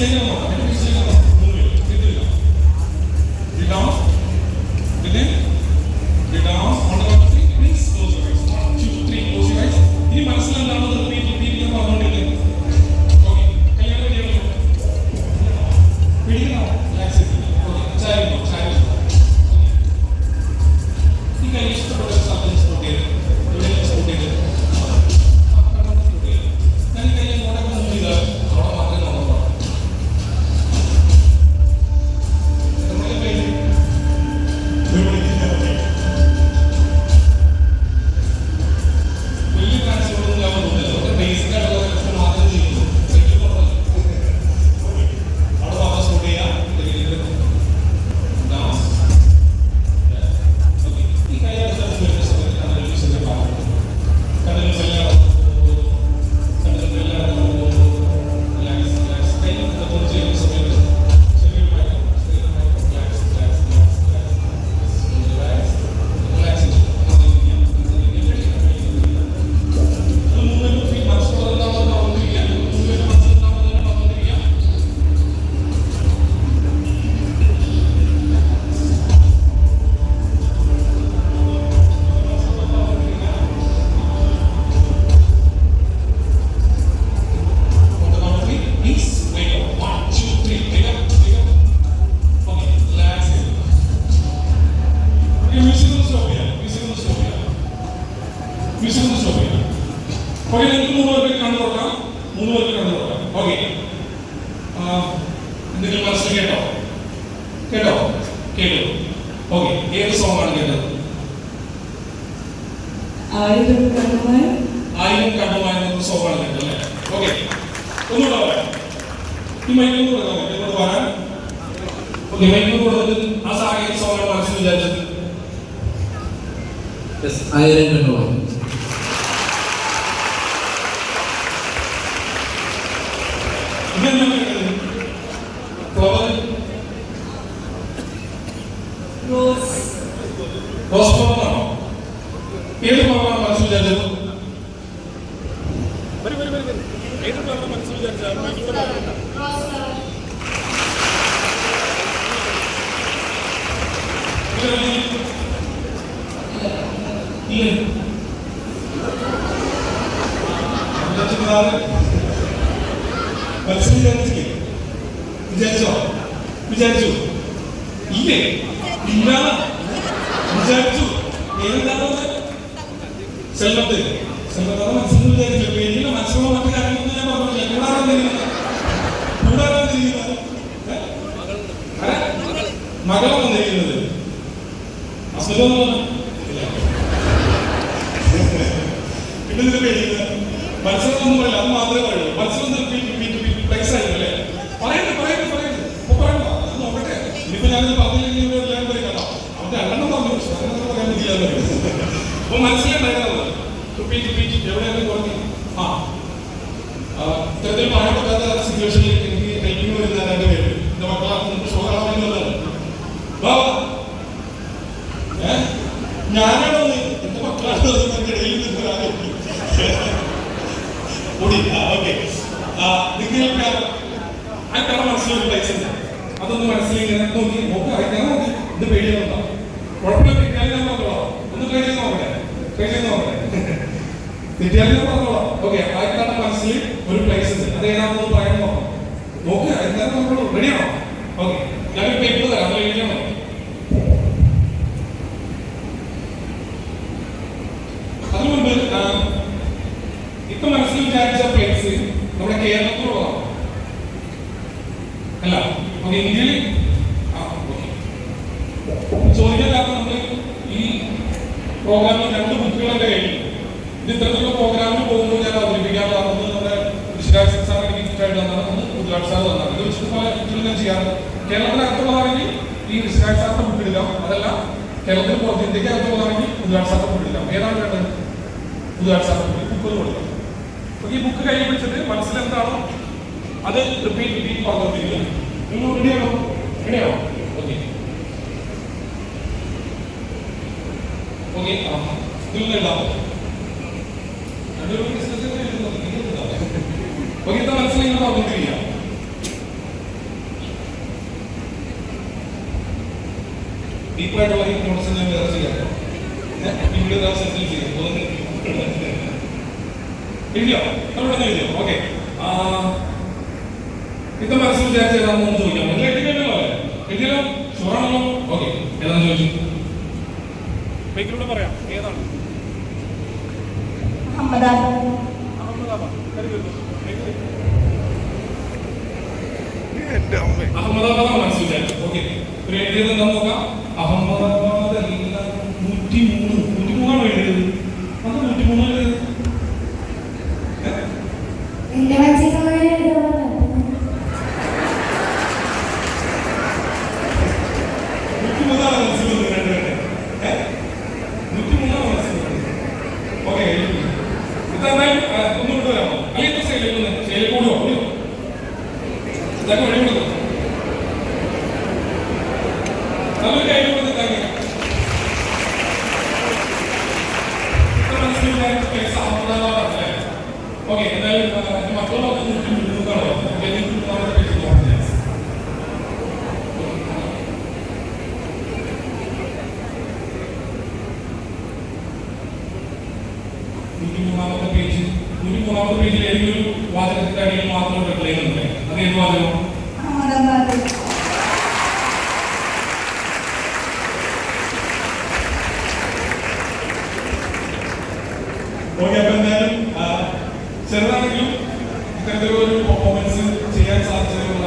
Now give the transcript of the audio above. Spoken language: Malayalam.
ബേസിലേക്ക് നോക്കാം എന്റെ ഒന്ന് സ്റ്റോപ്പ് ചെയ്യാം ഓക്കെ നിങ്ങൾക്ക് മൂന്ന് പേർക്ക് കണ്ണു തുറക്കാം. മൂന്ന് പേർക്ക് കണ്ണു തുറക്കാം. ഓക്കെ എന്തെങ്കിലും മനസ്സിൽ കേട്ടോ? കേട്ടോ? കേട്ടു. ഓക്കെ ഏത് സോങ് ആണ് കേട്ടത്? ആയിരം കണ്ണുമായി. ആയിരം കണ്ണുമായ സോങ് ആണ് കേട്ടത് അല്ലേ? ഓക്കെ ഒന്നുകൂടെ പറയാം. ഈ മൈക്കിൽ കൊടുക്കാം. എന്നോട് പറയാൻ ഓക്കെ മൈക്കിൽ കൂടെ ആ സാഹചര്യം സോങ് ആണ് മനസ്സിൽ വിചാരിച്ചത്. ആയിരം കണ്ണുമായി. ഇതെന്താണ് കേട്ടത് ഫ്ലവർ റോസ് റോസ് ഫ്ലവർ ആണോ ഏത് ഫ്ലവറാണ് മനസ്സിൽ വിചാരിച്ചത് ഇല്ലേ? വിചാരിച്ചത് മനസ്സിൽ വിചാരിച്ചില്ലേ വിചാരിച്ചോ വിചാരിച്ചു ഇല്ലേ ഇല്ല വിചാരിച്ചു സെൽവത്ത് സെൽവത്ത് അത് മനസ്സിൽ വിചാരിച്ചു പേരിൽ മനസ്സിലുള്ള മറ്റു കാര്യങ്ങളൊന്നും ഞാൻ പറഞ്ഞില്ല കൂടാതെ തിരിയുന്നത് കൂടാതെ തിരിയുന്നത് മകളാണ് തിരിയുന്നത് അസുഖം പിന്നെ ഇതിന്റെ പേര് മത്സരമൊന്നും പറയില്ല അത് മാത്രമേ പറയുള്ളൂ മത്സരം റിപ്പീറ്റ് റിപ്പീറ്റ് റിപ്പീറ്റ് പ്ലേസ് ആയിരുന്നു അല്ലേ പറയണ്ട പറയണ്ട പറയണ്ട ഇപ്പൊ പറയണ്ട അത് നോക്കട്ടെ ഇനിയിപ്പോ ഞാനിത് പറഞ്ഞില്ലെങ്കിൽ ഇവർ എല്ലാവരും പറയും കേട്ടോ അവന്റെ രണ്ടെണ്ണം പറഞ്ഞു പക്ഷെ അങ്ങനെ പറയാൻ പറ്റില്ല എന്ന് പറയും അപ്പൊ മനസ്സിലുണ്ടായിരുന്നത് റിപ്പീറ്റ് കുറഞ്ഞു ആ ഇത്തരത്തിൽ പറയാൻ പറ്റാത്ത സിറ്റുവേഷനിൽ എനിക്ക് ടൈപ്പിംഗ് വരുന്ന രണ്ട് പേര് എന്റെ മക്കളെ നമുക്ക് ഷോ കാണാൻ വേണ്ടി വന്നത്? ഞാനാണോ? എന്റെ മക്കളാണോ? എന്റെ ഇടയിൽ നിന്ന് ഓക്കെ നിങ്ങൾക്ക് ആ കട മനസ്സിലൊരു പ്ലേസ് ഉണ്ട് അതൊന്ന് മനസ്സിൽ നോക്കി നോക്കി അറിയിക്കാൻ നോക്കി ഇത് പേടിയൊന്നുണ്ടോ കുഴപ്പമില്ല ഞാൻ പറഞ്ഞോളാം ഒന്ന് നോക്കട്ടെ തെറ്റിയാലും പറഞ്ഞോളാം ഓക്കെ ആ മനസ്സിൽ ഒരു പ്ലേസ് ഉണ്ട്. അത് ഏതാണെന്ന് പറയാൻ നോക്കാം. നോക്ക് നോക്കണോ റെഡിയാണോ ഓക്കെ പേപ്പർ തരാം. അത് എഴുതിയാൽ അതിനു ഇപ്പൊ മനസ്സിൽ വിചാരിച്ച പ്ലേസ് നമ്മുടെ അല്ല ഓക്കെ ഇന്ത്യയിൽ ചോദിക്കാൻ കാരണം നമ്മൾ ഈ പ്രോഗ്രാമിൽ രണ്ട് ബുക്കുകൾ കഴിഞ്ഞു ഇത് ഇത്തരത്തിലുള്ള പ്രോഗ്രാമിന് പോകുമ്പോൾ ഞാൻ അവതരിപ്പിക്കാൻ പറഞ്ഞത് നമ്മുടെ ഋഷിരാജ് സാർ എനിക്ക് ഗിഫ്റ്റായിട്ട് തന്നതാണ് അന്ന് ഗുജറാത്ത് സാർ തന്നതാണ് ഇത് വെച്ചിട്ട് പല ബുക്കുകൾ ഞാൻ ചെയ്യാറുണ്ട് കേരളത്തിനകത്തുള്ളതാണെങ്കിൽ ഈ ഋഷിരാജ് സാറിന്റെ എടുക്കാം അതല്ല കേരളത്തിൽ പുറത്ത് ഇന്ത്യയ്ക്ക് അകത്തുള്ളതാണെങ്കിൽ ഗുജറാത്ത് സാറിന്റെ എടുക്കാം ഏതാണ് വേണ്ടത്? ഗുജറാത്ത് സാറിന്റെ ബുക്ക് ബുക്ക് കൊടുക്കാം. അപ്പൊ ഈ ബുക്ക് കയ്യിൽ വെച്ചിട്ട് മനസ്സിലെന്താണോ അത് റിപ്പീറ്റ് റിപ്പീറ്റ് പറഞ്ഞുകൊണ്ടിരിക്കുക നിങ്ങൾ റെഡിയാണോ റെഡിയാണോ ഓക്കെ ഓക്കെ ആ. എഴുതാമോ ഒരിത്ത മനസ്സിലായി തോന്നിട്ടില്ല ഡീപ്പായിട്ട് വൈകി നോട്ട്സ് ഞാൻ ചർച്ച ചെയ്യാം ഇവിടെ സെറ്റിൽ ചെയ്യാം ഇല്ലയോ നമ്മളൊന്നും ഇല്ലയോ ഓക്കെ ഇത്ത മനസ്സിൽ വിചാരിച്ചാൽ ചോദിക്കാം നിങ്ങൾ എത്തിക്കല്ലോ എത്തിയല്ലോ ഷുവറാണല്ലോ ഓക്കെ ഏതാണെന്ന് ചോദിച്ചു പറയാം. ഏതാണ്? അഹമ്മദാബാദ് അഹമ്മദാബാദ് മനസ്സിലായി. ഓക്കെ. അഹമ്മദാബാദ് എല്ലാം നൂറ്റി മൂന്ന് നൂറ്റി മൂന്നാണ് എഴുതിയത് അത് നൂറ്റി മൂന്ന് എഴുതിയത് ഏ? എന്റെ മനസ്സിൽ അങ്ങനെ എഴുതുന്നത് നൂറ്റി മൂന്നാണ് മനസ്സിൽ വന്നത് രണ്ടുപേരുടെ ഏ? നൂറ്റി മൂന്നാണ് മനസ്സിൽ വന്നത് ഓക്കെ ഇതെന്തായാലും ആ, ഒന്ന് വിട്ടുവരാമോ അല്ലെങ്കിൽ ഇപ്പൊ ശൈലി ഒന്ന് ശൈലി കൂടുവോ കൂടുവോ ഇതൊക്കെ വഴി കൊടുക്കും നല്ലൊരു കൈ കൊടുത്ത് താങ്ക് ഇത്ര മനസ്സിൽ വിചാരിച്ച place അഹമ്മദാബാദ് അല്ലേ ഓക്കെ എന്തായാലും ആ, എന്റെ മക്കളൊക്കെ നൂറ്റി മൂന്നാണ് ഓക്കെ നൂറ്റി മൂന്നാമത്തെ പേജ്. നൂറ്റി മൂന്നാമത്തെ പേജിൽ ഏതൊരു വാചകത്തിന്റെ അടിയിൽ മാത്രം ഉണ്ട് അത് ഏത് വാചകം ഓക്കെ അപ്പൊ എന്തായാലും ചെറുതാണെങ്കിലും ഇത്തരത്തിലുള്ള ഒരു പെർഫോമൻസ് ചെയ്യാൻ സാധിച്ചത്